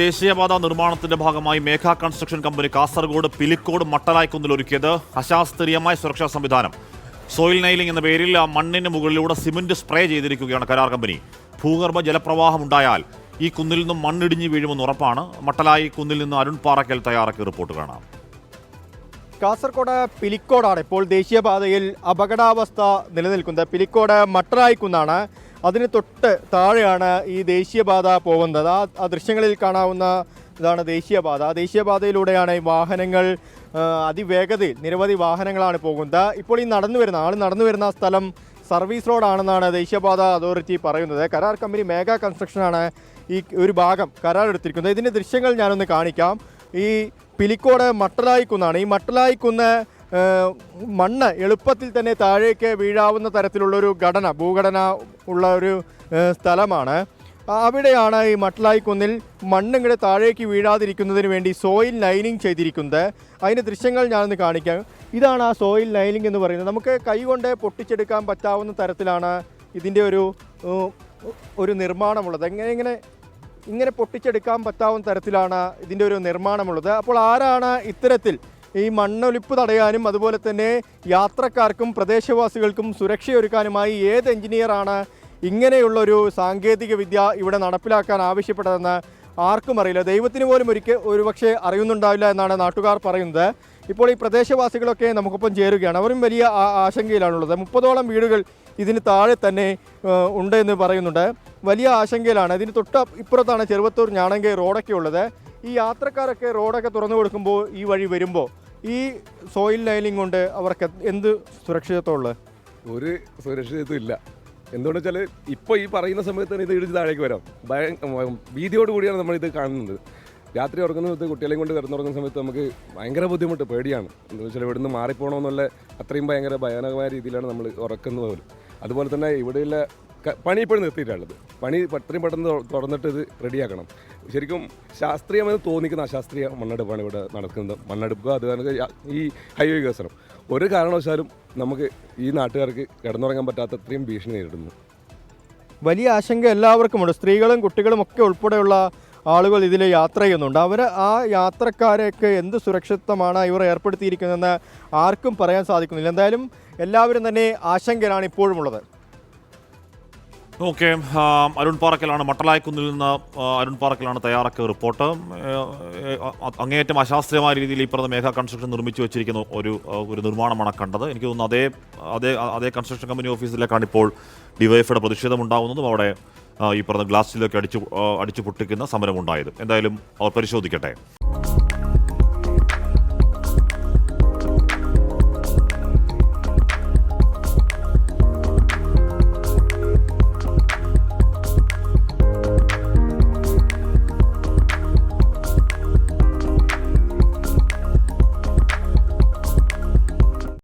ദേശീയപാത നിർമ്മാണത്തിന്റെ ഭാഗമായി മേഘ കൺസ്ട്രക്ഷൻ കമ്പനി കാസർഗോഡ് പിലിക്കോട് മട്ടലായ്ക്കുന്നിൽ ഒരുക്കിയത് അശാസ്ത്രീയമായ സുരക്ഷാ സംവിധാനം. സോയിൽ നൈലിംഗ് എന്ന പേരിൽ മണ്ണിന് മുകളിലൂടെ സിമന്റ് സ്പ്രേ ചെയ്തിരിക്കുകയാണ് കരാർ കമ്പനി. ഭൂഗർഭ ജലപ്രവാഹം ഉണ്ടായാൽ ഈ കുന്നിൽ നിന്നും മണ്ണിടിഞ്ഞ് വീഴുമെന്ന് ഉറപ്പാണ്. മട്ടലായി കുന്നിൽ നിന്ന് അരുൺ പാറക്കൽ തയ്യാറാക്കിയ റിപ്പോർട്ട് കാണാം. കാസർഗോഡ് പിലിക്കോടാണ് ഇപ്പോൾ ദേശീയപാതയിൽ അപകടാവസ്ഥ നിലനിൽക്കുന്നത്. പിലിക്കോട് മട്ടറായിക്കുന്നാണ് അതിന് തൊട്ട് താഴെയാണ് ഈ ദേശീയപാത പോകുന്നത്. ആ ദൃശ്യങ്ങളിൽ കാണാവുന്ന ഇതാണ് ദേശീയപാത. ആ ദേശീയപാതയിലൂടെയാണ് ഈ വാഹനങ്ങൾ അതിവേഗതയിൽ നിരവധി വാഹനങ്ങളാണ് പോകുന്നത്. ഇപ്പോൾ ഈ നടന്നു വരുന്ന ആൾ നടന്നു വരുന്ന സ്ഥലം സർവീസ് റോഡാണെന്നാണ് ദേശീയപാത അതോറിറ്റി പറയുന്നത്. കരാർ കമ്പനി മേഘ കൺസ്ട്രക്ഷനാണ് ഈ ഒരു ഭാഗം കരാർ എടുത്തിരിക്കുന്നത് ഇതിന്റെ ദൃശ്യങ്ങൾ ഞാനൊന്ന് കാണിക്കാം. ഈ പിലിക്കോട് മട്ടലായി കുന്നാണ് ഈ മട്ടലായി കുന്ന് ഏഹ്, മണ്ണ് എളുപ്പത്തിൽ തന്നെ താഴേക്ക് വീഴാവുന്ന തരത്തിലുള്ളൊരു ഘടന ഭൂഘടന ഉള്ള ഒരു സ്ഥലമാണ്. അവിടെയാണ് ഈ മട്ടലായിക്കുന്നിൽ മണ്ണിങ്ങടെ താഴേക്ക് വീഴാതിരിക്കുന്നതിന് വേണ്ടി സോയിൽ ലൈനിങ് ചെയ്തിരിക്കുന്നത്. അതിന്റെ ദൃശ്യങ്ങൾ ഞാനൊന്ന് കാണിക്കാം. ഇതാണ് ആ സോയിൽ ലൈനിങ് എന്ന് പറയുന്നത്. നമുക്ക് കൈകൊണ്ട് പൊട്ടിച്ചെടുക്കാൻ പറ്റാവുന്ന തരത്തിലാണ് ഇതിന്റെ ഒരു ഒരു നിർമ്മാണമുള്ളത്. എങ്ങനെ ഇങ്ങനെ ഇങ്ങനെ പൊട്ടിച്ചെടുക്കാൻ പറ്റാവുന്ന തരത്തിലാണ് ഇതിന്റെ ഒരു നിർമ്മാണമുള്ളത്. അപ്പോൾ ആരാണ് ഇത്തരത്തിൽ ഈ മണ്ണൊലിപ്പ് തടയാനും അതുപോലെ തന്നെ യാത്രക്കാർക്കും പ്രദേശവാസികൾക്കും സുരക്ഷയൊരുക്കാനുമായി ഏത് എഞ്ചിനീയറാണ് ഇങ്ങനെയുള്ളൊരു സാങ്കേതിക വിദ്യ ഇവിടെ നടപ്പിലാക്കാൻ ആവശ്യപ്പെട്ടതെന്ന് ആർക്കും അറിയില്ല. ദൈവത്തിന് പോലും ഒരിക്കൽ ഒരുപക്ഷെ അറിയുന്നുണ്ടാവില്ല എന്നാണ് നാട്ടുകാർ പറയുന്നത്. ഇപ്പോൾ ഈ പ്രദേശവാസികളൊക്കെ നമുക്കൊപ്പം ചേരുകയാണ്. അവരും വലിയ ആശങ്കയിലാണുള്ളത്. മുപ്പതോളം വീടുകൾ ഇതിന് താഴെ തന്നെ ഉണ്ട് എന്ന് പറയുന്നുണ്ട്. വലിയ ആശങ്കയിലാണ്. ഇതിന് തൊട്ട് ഇപ്പുറത്താണ് ചെറുവത്തൂർ ഞാണങ്കേ റോഡൊക്കെ ഉള്ളത്. ഈ യാത്രക്കാരൊക്കെ റോഡൊക്കെ തുറന്നു കൊടുക്കുമ്പോൾ ഈ വഴി വരുമ്പോൾ ഈ സോയിൽ ലൈനിങ് കൊണ്ട് അവർക്ക് എന്ത് സുരക്ഷിതത്വമുള്ളത് ഒരു സുരക്ഷിതത്വം ഇല്ല. എന്തുകൊണ്ട് വെച്ചാൽ ഇപ്പോൾ ഈ പറയുന്ന സമയത്ത് തന്നെ ഇത് ഇടിച്ച് താഴേക്ക് വരാം. ഭീതിയോട് കൂടിയാണ് നമ്മൾ ഇത് കാണുന്നത്. രാത്രി ഉറങ്ങുന്ന സമയത്ത് കുട്ടികളെയും കൊണ്ട് കിടന്നുറങ്ങുന്ന സമയത്ത് നമുക്ക് ഭയങ്കര ബുദ്ധിമുട്ട് പേടിയാണ്. എന്താ വെച്ചാൽ ഇവിടുന്ന് മാറിപ്പോകണമെന്നുള്ള അത്രയും ഭയങ്കര ഭയാനകമായ രീതിയിലാണ് നമ്മൾ ഉറക്കുന്നത് പോലും. അതുപോലെ തന്നെ ഇവിടെയുള്ള പണി ഇപ്പോഴും നിർത്തിയിട്ടുള്ളത് പണി എത്രയും പെട്ടെന്ന് തുറന്നിട്ട് ഇത് റെഡിയാക്കണം. ശരിക്കും ശാസ്ത്രീയമെന്ന് തോന്നിക്കുന്ന അശാസ്ത്രീയ മണ്ണെടുപ്പാണ് ഇവിടെ നടക്കുന്നത്. മണ്ണെടുക്കുക അത് കാരണം ഈ ഹൈവേ വികസനം. ഒരു കാരണവശാലും നമുക്ക് ഈ നാട്ടുകാർക്ക് കിടന്നുറങ്ങാൻ പറ്റാത്ത അത്രയും ഭീഷണി നേരിടുന്നു. വലിയ ആശങ്ക എല്ലാവർക്കുമുണ്ട്. സ്ത്രീകളും കുട്ടികളും ഒക്കെ ഉൾപ്പെടെയുള്ള ആളുകൾ ഇതിൽ യാത്ര ചെയ്യുന്നുണ്ട്. അവർ ആ യാത്രക്കാരെയൊക്കെ എന്ത് സുരക്ഷിതമാണ് ഇവർ ഏർപ്പെടുത്തിയിരിക്കുന്നതെന്ന് ആർക്കും പറയാൻ സാധിക്കുന്നില്ല. എന്തായാലും എല്ലാവരും തന്നെ ആശങ്കയിലാണ് ഇപ്പോഴും ഉള്ളത് ഓക്കെ അരുൺ പാറക്കലാണ് മട്ടലായ്ക്കുന്നിൽ നിന്ന് അരുൺ പാറക്കലാണ് തയ്യാറാക്കിയ റിപ്പോർട്ട്. അങ്ങേയറ്റം അശാസ്ത്രീയമായ രീതിയിൽ ഈ പറഞ്ഞ മേഘ കൺസ്ട്രക്ഷൻ നിർമ്മിച്ചു വെച്ചിരിക്കുന്ന ഒരു ഒരു നിർമ്മാണമാണ് കണ്ടത്. എനിക്ക് തോന്നുന്നു അതേ അതേ അതേ കൺസ്ട്രക്ഷൻ കമ്പനി ഓഫീസിലേക്കാണ് ഇപ്പോൾ ഡിവൈഫയുടെ പ്രതിഷേധം ഉണ്ടാകുന്നതും അവിടെ ഈ പറഞ്ഞ ഗ്ലാസ്സിലൊക്കെ അടിച്ചു അടിച്ചു പൊട്ടിക്കുന്ന സമരം ഉണ്ടായത് എന്തായാലും അവർ പരിശോധിക്കട്ടെ.